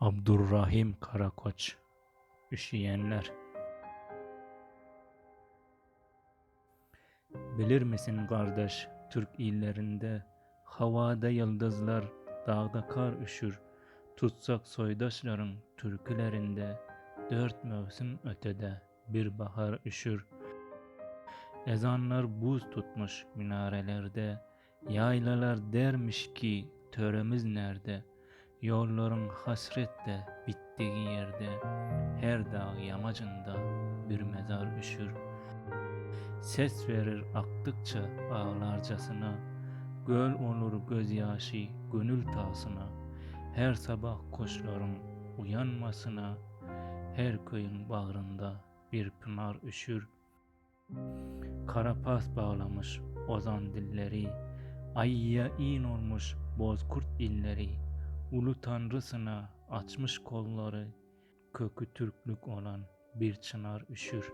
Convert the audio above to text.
Abdurrahim Karakoç. Üşüyenler. Bilir misin kardeş Türk illerinde Havada yıldızlar dağda kar üşür. Tutsak soydaşların türkülerinde Dört mevsim ötede bir bahar üşür. Ezanlar buz tutmuş minarelerde Yaylalar dermiş ki töremiz nerede Yolların hasretle bittiği yerde Her dağ yamacında bir mezar üşür Ses verir aktıkça ağlarcasına Göl olur gözyaşı gönül tasına Her sabah kuşların uyanmasına Her köyün bağrında bir pınar üşür. Karapas bağlamış ozan dilleri Ayya in olmuş bozkurt illeri Ulu tanrısına açmış kolları Kökü Türklük olan bir çınar üşür